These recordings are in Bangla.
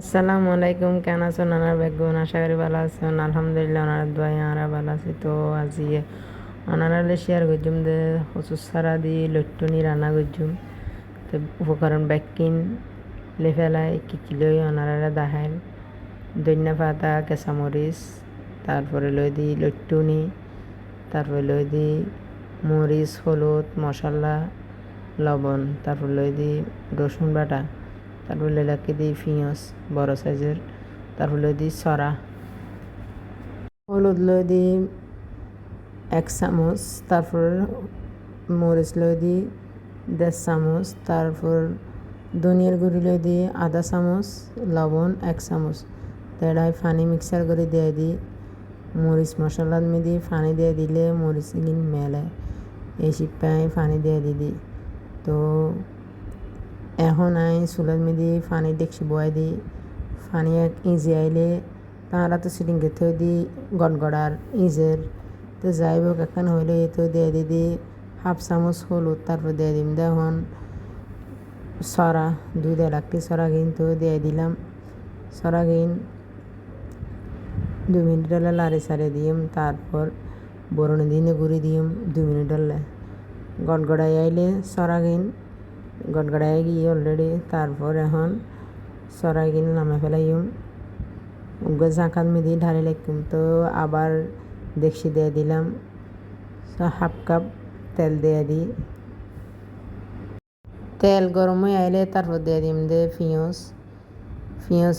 আসসালামু আলাইকুম কেন আছেন? ওনার বেগুন আশা করি ভালো আছেন। আলহামদুলিল্লাহ, ওনার দোয়াই আমরা ভালো আছি। তো আজি ওনারা শেয়ার করছুম যে হসুস সারা দি লট্টুনি রান্না করছুম। তো উপকরণ ব্যাকিন লেফেলাই কি কি লই ওনারা দেখাইল। দৈন্যা পাতা, কেঁচামরিচ, তারপরে লই দি লট্টুনি, তারপরে লই দি মরিচ, হলুদ, মশলা, লবণ, তারপর লই দি রসুন বাটা। তারপর লেলাকে দিই পিঁয়াজ বড় সাইজের। তারপর দিই সরা। হলুদ লই দিই এক চামচ, তারপর মরিচ লই দিই দেড় চামচ, তারপর ধনিয়ার গুঁড়ি লই দিই আধা চামচ, লবণ এক চামচ। তেড়াই পানি মিক্সার করে দিয়ে দিই। মরিচ মশলা দিয়ে পানি দিয়ে দিলে মরিচ মেলে। এই শিপাই পানি দিয়ে দিদি তো এখন আই চুলার মেদি পানি দেখছি বয়াই দি পানি এক ইজি আইলে তাহারা তো সিটিংকে থৈ দি, গড়গড়ার ইজের। তো যাই হোক এখন হইলে তো দিয়ে দিদি হাফ চামচ হলুদ তারপর দিয়ে দিম দেখুন। সরা, দুই দেড় লাখটি সরা গিন তো দিয়ে দিলাম। সরা গিন দু মিনিট হলে লাড়ি সারে দিম, তারপর বরণে দিনে গুড়ি দিম দু মিনিট হলে। গড়গড়াই আইলে সরা গিন গড়গড়াই গিয়ে অলরেডি তারপর এখন সরাই কিনে নামে ফেলাইম উগ্র ঝাঁকাত মিদি ঢালি লাগুম তো আবার দেখছি দিয়ে দিলাম হাফ কাপ তেল দিয়ে দিই তেল গরম হয়ে আইলে তারপর দিয়ে দিম দে পিঁয়াজ পিঁয়াজ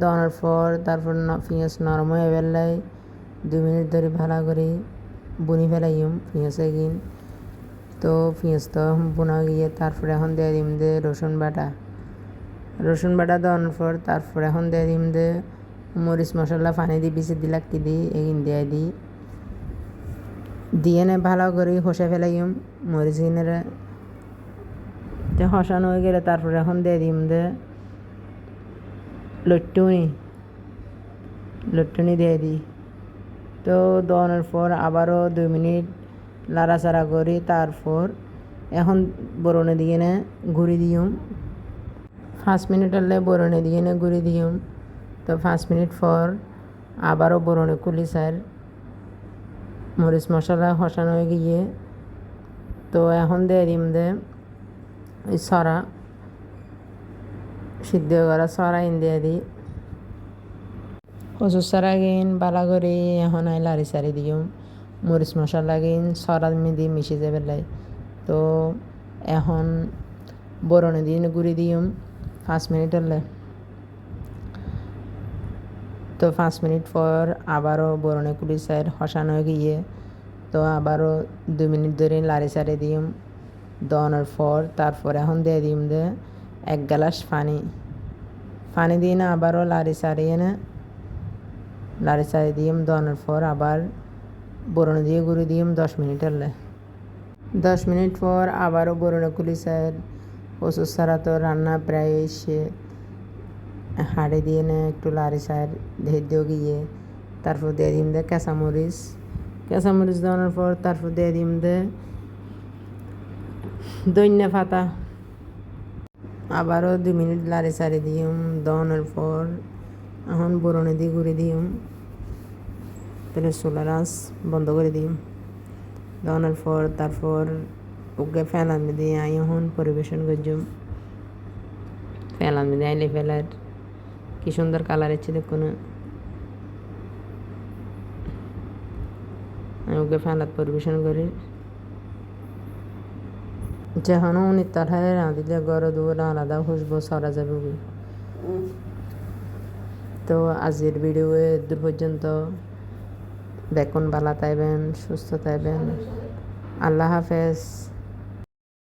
দেওয়ার পর তারপর পিঁয়াজ নরম হয়ে ফেললাই দু মিনিট ধরে ভালো করে বুনি ফেলাইম পিঁয়াজ এগিন তো পেঁয়াজ তো বোনা গিয়ে তারপরে এখন দিয়ে দিম দে রসুন বাটা। রসুন বাটা দেওয়ার পর তারপরে এখন দিয়ে দিম দে মরিচ মশলা পানি দি বিচি দিলাক কি দি এগিন দিয়ে দিই দিয়ে নে ভালো করে হসে ফেলাইম মরিচ কিনে তো হসানো হয়ে গেলে তারপরে এখন দিয়ে দিম দে। লট্টুনি লট্টুনি দিয়ে দিই তো দেওয়ানোর পর আবারও দুই মিনিট লাড়াচাড়া করি, তারপর এখন বরণে দিয়ে নে ঘুরি দিম পাঁচ মিনিট হলে বরণে দিয়ে নে ঘুরি দিম তো পাঁচ মিনিট পর আবারও বরণে কুলি সার মরিচ মশলা হসানো হয়ে গিয়ে, তো এখন দিয়ে দিম দে সরা। সিদ্ধ করা সরা ইন দিয়ে দিই কচুর সরা গিন বালা করে, এখন আই লাড়ি সারি দিম মরিচ মশলা গিন সরা মিদি মিশে যাবে লাই। তো এখন বরণে দিয়ে গুড়ি দিম পাঁচ মিনিট হলে। তো পাঁচ মিনিট পর আবারও বরণে কুলি সাইড হসানো গিয়ে, তো আবারও দু মিনিট ধরে লাড়ি সারি দিম দেওয়ানোর পর তারপর এখন দিয়ে দিম দে এক গ্লাস পানি। পানি দিয়ে না আবারও লাড়ি সারিয়ে না, লাড়ি সারি দিম দেওয়ানোর পর আবার বরণে দিয়ে গুঁড়ি দিম দশ মিনিট হলে দশ মিনিট পর আবারও বরণে কুলি সাইড ওষুধ ছাড়া তো রান্না প্রায় এসে হাড়ে দিয়ে নে, একটু লাড়ি সার, ধের দিয়ে গিয়ে তারপর দিয়ে দিম দে কাঁচামরিচ কাঁচামরিচ দেওয়ানোর পর তারপর দিয়ে দিম দে দৈন্যা পাতা। আবারও দুই মিনিট লাড়ি সারি দিম, দেওয়ানোর পর এখন বরণে দিয়ে ঘুরে দিম। তাহলে সোলার বন্ধ করে দিম দেওয়ানোর পর তারপর ওকে ফেলান দিয়ে আই এখন পরিবেশন করছুম ফেলান দিয়ে আইলে ফেলার কি সুন্দর কালার হচ্ছে দেখুন। ওকে ফেলাত পরিবেশন করি। যখন উনি তাঠায় রাঁধিলে গড় দুয়ার আলাদা খুশবো সরা যাবে তো আজকের ভিডিও দূর পর্যন্ত দেখুন ভালো থাকবেন সুস্থ থাকবেন আল্লাহ হাফেজ।